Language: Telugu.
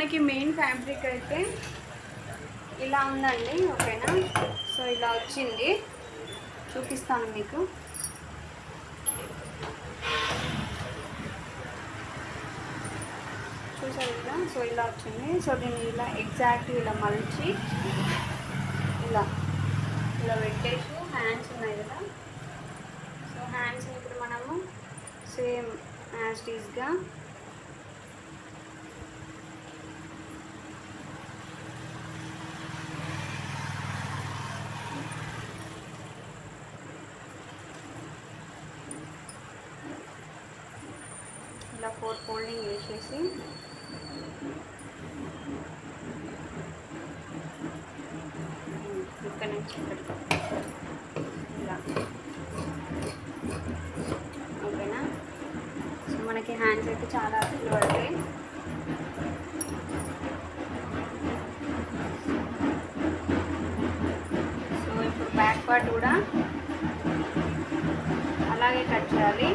మనకి మెయిన్ ఫ్యాబ్రిక్ అయితే ఇలా ఉందండి ఓకేనా? సో ఇలా వచ్చింది. చూపిస్తాను మీకు. చూసారు కదా? సో ఇలా వచ్చింది. సో దీన్ని ఇలా ఎగ్జాక్ట్ ఇలా మలిచి ఇలా ఇలా పెట్టేసి హ్యాండ్స్ ఉన్నాయి కదా? సో హ్యాండ్స్ ఇప్పుడు మనము సేమ్ యాజ్ ఈజ్గా ఇట్లా ఫోర్ ఫోల్డింగ్ వేసేసి ఇక్కడ నుంచి ఇక్కడ ఇలా. ఓకేనా? సో మనకి హ్యాండ్స్ అయితే చాలా అసలు పడతాయి. సో ఇప్పుడు బ్యాక్ పార్ట్ కూడా అలాగే కట్ చేయాలి.